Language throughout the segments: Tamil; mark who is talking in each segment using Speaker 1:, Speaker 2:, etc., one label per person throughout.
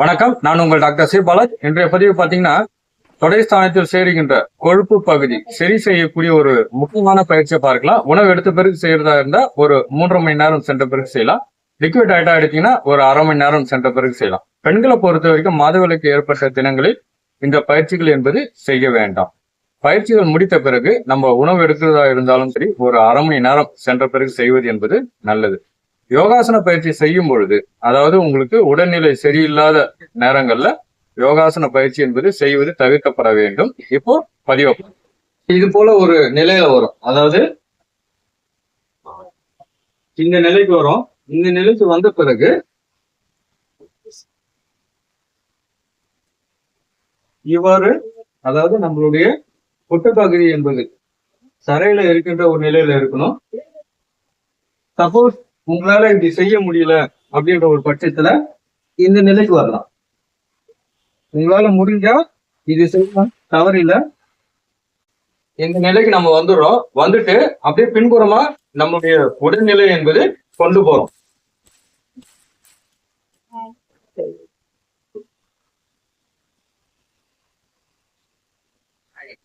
Speaker 1: வணக்கம். நான் உங்கள் டாக்டர் சி பாலாஜ். இன்றைய பதிவு பார்த்தீங்கன்னா தொடைஸ்தானத்தில் சேருகின்ற கொழுப்பு பகுதி சரி செய்யக்கூடிய ஒரு முக்கியமான பயிற்சியை பார்க்கலாம். உணவு எடுத்த பிறகு செய்யறதா இருந்தா ஒரு மூன்றரை மணி நேரம் சென்ற பிறகு செய்யலாம். லிக்விட் ஆயிட்டா எடுத்தீங்கன்னா ஒரு அரை மணி நேரம் சென்ற பிறகு செய்யலாம். பெண்களை பொறுத்த வரைக்கும் மாதவிலக்கு ஏற்பட்ட தினங்களில் இந்த பயிற்சிகள் என்பது செய்ய வேண்டாம். பயிற்சிகள் முடித்த பிறகு நம்ம உணவு எடுக்கிறதா இருந்தாலும் சரி ஒரு அரை மணி நேரம் சென்ற பிறகு செய்வது என்பது நல்லது. யோகாசன பயிற்சி செய்யும் பொழுது அதாவது உங்களுக்கு உடல்நிலை சரியில்லாத நேரங்கள்ல யோகாசன பயிற்சி என்பது செய்வது தவிர்க்கப்பட வேண்டும். இப்போ பதிவு. இது போல ஒரு நிலையில வரும். அதாவது இந்த நிலைக்கு வரும். இந்த நிலைக்கு வந்த பிறகு இவ்வாறு அதாவது நம்மளுடைய புட்டப்பகுதி என்பது தரையில இருக்கின்ற ஒரு நிலையில இருக்கணும். சப்போஸ் உங்களால இப்படி செய்ய முடியல அப்படின்ற ஒரு பட்சத்துல இந்த நிலைக்கு வரலாம். உங்களால முடிஞ்சா இது செய்யலாம். தவறில்ல. இந்த நிலைக்கு நம்ம வந்துடுறோம். வந்துட்டு அப்படியே பின்புறமா நம்மளுடைய உடல்நிலை என்பது கொண்டு போறோம்.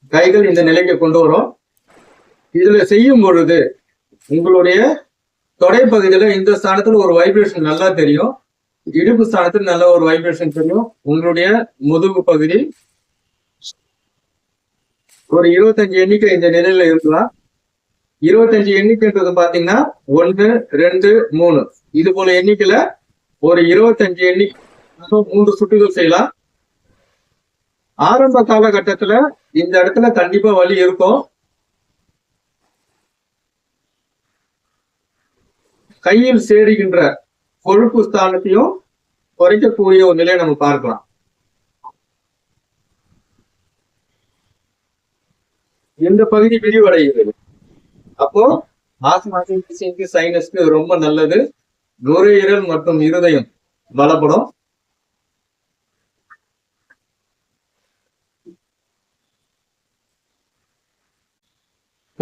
Speaker 1: கைகள் இந்த நிலைக்கு கொண்டு வரும். இதுல செய்யும் பொழுது உங்களுடைய தொடை பகுதியில இந்த ஸ்தானத்துல ஒரு வைப்ரேஷன் நல்லா தெரியும். இடுப்பு ஸ்தானத்துல நல்ல ஒரு வைப்ரேஷன் தெரியும். உங்களுடைய முதுகு பகுதி ஒரு இருபத்தஞ்சு எண்ணிக்கை இந்த நிலையில இருக்கலாம். இருபத்தஞ்சு எண்ணிக்கைன்றது பாத்தீங்கன்னா ஒன்று ரெண்டு மூணு. இது போல எண்ணிக்கையில ஒரு இருபத்தஞ்சு எண்ணிக்கை மூன்று சுட்டுகள் செய்யலாம். ஆரம்ப காலகட்டத்துல இந்த இடத்துல கண்டிப்பா வலி இருக்கும். கையில் சேருகின்ற கொழுப்பு ஸ்தானத்தையும் குறைக்கக்கூடிய ஒரு நிலையை நம்ம பார்க்கலாம். இந்த பகுதி விரிவடைகிறது. அப்போ ஆஸ்மாசிக்கு சைனஸ்க்கு ரொம்ப நல்லது. நுரையீரல் மற்றும் இருதயம் பலப்படும்.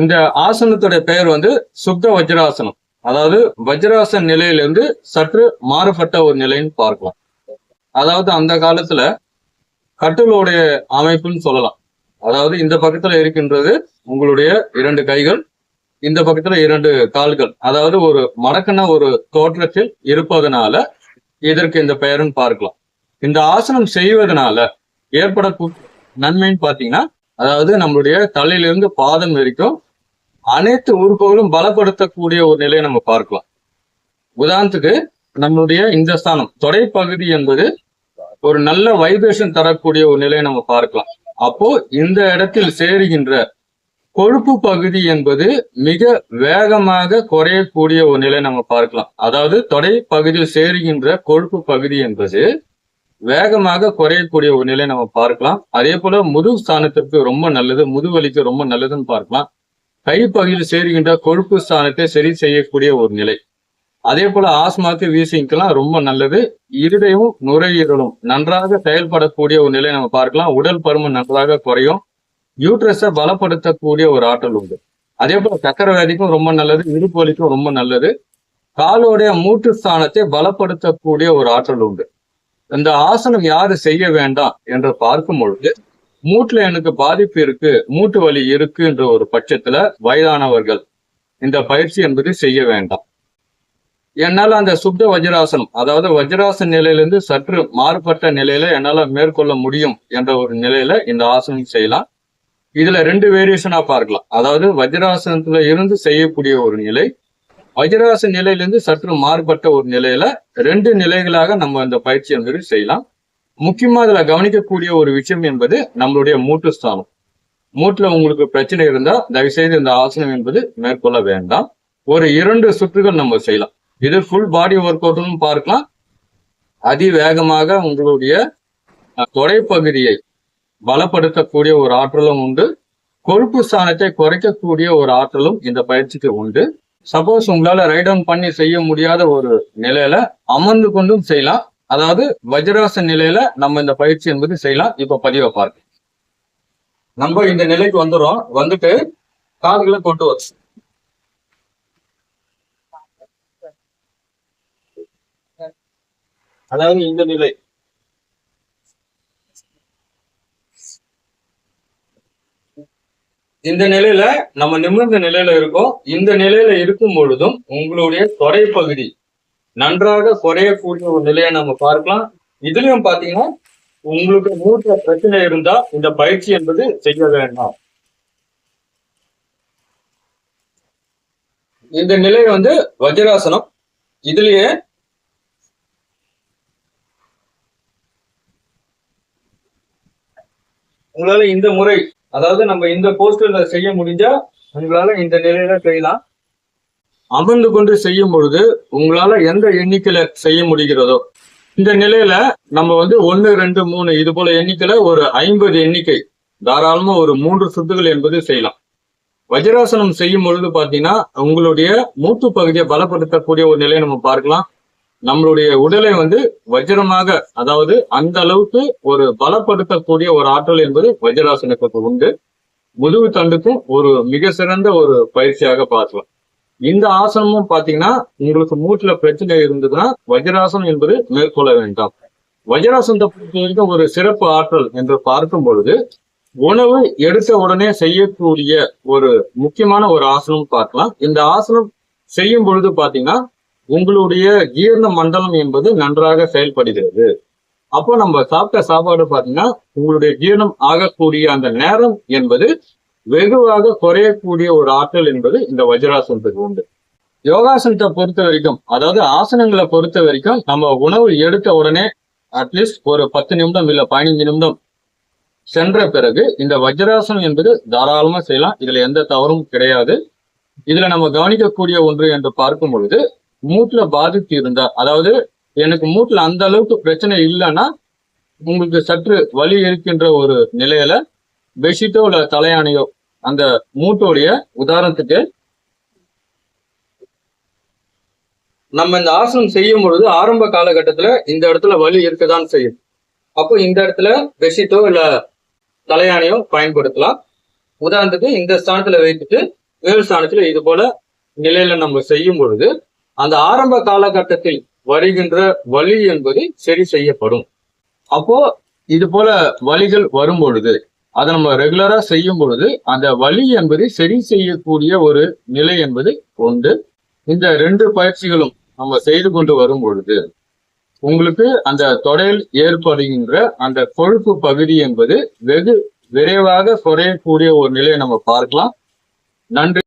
Speaker 1: இந்த ஆசனத்துடைய பெயர் வந்து சுத்த வஜ்ராசனம். அதாவது வஜ்ராசன் நிலையிலிருந்து சற்று மாறுபட்ட ஒரு நிலைன்னு பார்க்கலாம். அதாவது அந்த காலத்துல கட்டிலோடைய அமைப்புன்னு சொல்லலாம். அதாவது இந்த பக்கத்துல இருக்கின்றது உங்களுடைய இரண்டு கைகள் இந்த பக்கத்துல இரண்டு கால்கள். அதாவது ஒரு மடக்கன ஒரு தோற்றத்தில் இருப்பதனால இதற்கு இந்த பெயருன்னு பார்க்கலாம். இந்த ஆசனம் செய்வதனால ஏற்படக்கூடிய நன்மைன்னு பாத்தீங்கன்னா அதாவது நம்மளுடைய தலையிலிருந்து பாதம் வரைக்கும் அனைத்து உறுப்புகளும் பலப்படுத்தக்கூடிய ஒரு நிலையை நம்ம பார்க்கலாம். உதாரணத்துக்கு நம்மளுடைய இந்த ஸ்தானம் தொடைப்பகுதி என்பது ஒரு நல்ல வைப்ரேஷன் தரக்கூடிய ஒரு நிலையை நம்ம பார்க்கலாம். அப்போ இந்த இடத்தில் சேருகின்ற கொழுப்பு பகுதி என்பது மிக வேகமாக குறையக்கூடிய ஒரு நிலை நம்ம பார்க்கலாம். அதாவது தொடை பகுதியில் சேருகின்ற கொழுப்பு பகுதி என்பது வேகமாக குறையக்கூடிய ஒரு நிலை நம்ம பார்க்கலாம். அதே போல முதுகு ஸ்தானத்திற்கு ரொம்ப நல்லது முதுவலிக்கு ரொம்ப நல்லதுன்னு பார்க்கலாம். கைப்பகுதியில் சேருகின்ற கொழுப்பு ஸ்தானத்தை சரி செய்யக்கூடிய ஒரு நிலை. அதே போல ஆஸ்மாக்கு வீசிங்கெல்லாம் ரொம்ப நல்லது. இருதயமும் நுரையீரலும் நன்றாக செயல்படக்கூடிய ஒரு நிலை நம்ம பார்க்கலாம். உடல் பருமன் நன்றாக குறையும். யூட்ரஸை பலப்படுத்தக்கூடிய ஒரு ஆற்றல் உண்டு. அதே போல சக்கர வியாதிக்கும் ரொம்ப நல்லது இடுப்பு வலிக்கும் ரொம்ப நல்லது. காலோடைய மூட்டு ஸ்தானத்தை பலப்படுத்தக்கூடிய ஒரு ஆற்றல் உண்டு. இந்த ஆசனம் யாரு செய்ய வேண்டாம் என்று பார்க்கும் பொழுது மூட்டுல எனக்கு பாதிப்பு இருக்கு மூட்டு வலி இருக்குன்ற ஒரு பட்சத்துல வயதானவர்கள் இந்த பயிற்சி என்பது செய்ய வேண்டாம். என்னால் அந்த சுப்த வஜ்ராசனம் அதாவது வஜ்ராசன நிலையிலிருந்து சற்று மாறுபட்ட நிலையில என்னால் மேற்கொள்ள முடியும் என்ற ஒரு நிலையில இந்த ஆசனம் செய்யலாம். இதுல ரெண்டு வேரியேஷனா பார்க்கலாம். அதாவது வஜ்ராசனத்துல இருந்து செய்யக்கூடிய ஒரு நிலை வஜ்ராசன நிலையிலிருந்து சற்று மாறுபட்ட ஒரு நிலையில ரெண்டு நிலைகளாக நம்ம இந்த பயிற்சி என்பது செய்யலாம். முக்கியமா இதுல கவனிக்கக்கூடிய ஒரு விஷயம் என்பது நம்மளுடைய மூட்டு ஸ்தானம் மூட்டுல உங்களுக்கு பிரச்சனை இருந்தா தயவுசெய்து இந்த ஆசனம் என்பது மேற்கொள்ள வேண்டாம். ஒரு இரண்டு சுற்றுகள் நம்ம செய்யலாம். இது ஃபுல் பாடி ஒர்க் அவுட்னு பார்க்கலாம். அதிவேகமாக உங்களுடைய தொடைப்பகுதியை பலப்படுத்தக்கூடிய ஒரு ஆற்றலும் உண்டு. கொழுப்பு ஸ்தானத்தை குறைக்கக்கூடிய ஒரு ஆற்றலும் இந்த பயிற்சிக்கு உண்டு. சப்போஸ் உங்களால ரைட் டவுன் பண்ணி செய்ய முடியாத ஒரு நிலையில அமர்ந்து கொண்டும் செய்யலாம். அதாவது வஜ்ராச நிலையில நம்ம இந்த பயிற்சி என்பது செய்யலாம். இப்ப பதிவை பாருங்க. நம்ம இந்த நிலைக்கு வந்துடும் வந்துட்டு காதுகளை கொண்டு வச்சு. அதாவது இந்த நிலை. இந்த நிலையில நம்ம நிமிர்ந்த நிலையில இருக்கோம். இந்த நிலையில இருக்கும் பொழுதும் உங்களுடைய தொடை பகுதி நன்றாக குறையக்கூடிய ஒரு நிலையை நம்ம பார்க்கலாம். இதுலயும் பாத்தீங்கன்னா உங்களுக்கு மூத்த பிரச்சனை இருந்தா இந்த பயிற்சி என்பது செய்ய வேண்டாம். இந்த நிலை வந்து வஜ்ராசனம். இதுலயே உங்களால இந்த முறை அதாவது நம்ம இந்த போஸ்டர்ல செய்ய முடிஞ்சா உங்களால இந்த நிலையில செய்யலாம். அமர்ந்து கொண்டு செய்யும் பொழுது உங்களால எந்த எண்ணிக்கையில செய்ய முடிகிறதோ இந்த நிலையில நம்ம வந்து ஒன்னு ரெண்டு மூணு இது போல எண்ணிக்கையில ஒரு ஐம்பது எண்ணிக்கை தாராளமா ஒரு மூன்று சுத்துகள் என்பது செய்யலாம். வஜ்ராசனம் செய்யும் பொழுது பாத்தீங்கன்னா உங்களுடைய மூட்டு பகுதியை பலப்படுத்தக்கூடிய ஒரு நிலையை நம்ம பார்க்கலாம். நம்மளுடைய உடலை வந்து வஜ்ரமாக அதாவது அந்த அளவுக்கு ஒரு பலப்படுத்தக்கூடிய ஒரு ஆற்றல் என்பது வஜ்ராசனத்துக்கு உண்டு. முதுகு தண்டுக்கும் ஒரு மிக சிறந்த ஒரு பயிற்சியாக பார்க்கலாம். இந்த ஆசனமும் பாத்தீங்கன்னா உங்களுக்கு மூட்டுல பிரச்சனை இருந்ததுன்னா வஜ்ராசனம் என்பது மேற்கொள்ள வேண்டாம். வஜ்ராசனத்தை பொறுத்த வரைக்கும் ஒரு சிறப்பு ஆற்றல் என்று பார்க்கும் பொழுது உணவு எடுத்த உடனே செய்யக்கூடிய ஒரு முக்கியமான ஒரு ஆசனம் பார்க்கலாம். இந்த ஆசனம் செய்யும் பொழுது பாத்தீங்கன்னா உங்களுடைய ஜீரண மண்டலம் என்பது நன்றாக செயல்படுகிறது. அப்போ நம்ம சாப்பிட்ட சாப்பாடு பாத்தீங்கன்னா உங்களுடைய ஜீரணம் ஆகக்கூடிய அந்த நேரம் என்பது வெகுவாக குறையக்கூடிய ஒரு ஆற்றல் என்பது இந்த வஜ்ராசனத்துக்கு உண்டு. யோகாசனத்தை பொறுத்த வரைக்கும் அதாவது ஆசனங்களை பொறுத்த வரைக்கும் நம்ம உணவு எடுத்த உடனே அட்லீஸ்ட் ஒரு பத்து நிமிடம் இல்லை பதினஞ்சு நிமிடம் சென்ற பிறகு இந்த வஜ்ராசனம் என்பது தாராளமா செய்யலாம். இதுல எந்த தவறும் கிடையாது. இதுல நம்ம கவனிக்கக்கூடிய ஒன்று என்று பார்க்கும் பொழுது மூட்டுல பாதிப்பு இருந்தா அதாவது எனக்கு மூட்டுல அந்த அளவுக்கு பிரச்சனை இல்லைன்னா உங்களுக்கு சற்று வலி இருக்கின்ற ஒரு நிலையில பெட்ஷீட்டோ இல்ல தலையானையோ அந்த மூட்டோடைய உதாரணத்துக்கு நம்ம இந்த ஆசனம் செய்யும் பொழுது ஆரம்ப காலகட்டத்துல இந்த இடத்துல வலி இருக்கதான் செய்யும். அப்போ இந்த இடத்துல பெட்ஷீட்டோ இல்ல தலையானையோ பயன்படுத்தலாம். உதாரணத்துக்கு இந்த ஸ்தானத்துல வைத்துட்டு வேறு ஸ்தானத்துல இது போல நிலையில நம்ம செய்யும் பொழுது அந்த ஆரம்ப காலகட்டத்தில் வருகின்ற வலி என்பது சரி செய்யப்படும். அப்போ இது போல வழிகள் வரும் பொழுது அதை நம்ம ரெகுலரா செய்யும் பொழுது அந்த வலி என்பது சரி செய்யக்கூடிய ஒரு நிலை என்பது உண்டு. இந்த ரெண்டு பயிற்சிகளும் நம்ம செய்து கொண்டு வரும் பொழுது உங்களுக்கு அந்த தொடையில் ஏற்படுகின்ற அந்த கொழுப்பு பகுதி என்பது வெகு விரைவாக குறையக்கூடிய ஒரு நிலையை நம்ம பார்க்கலாம். நன்றி.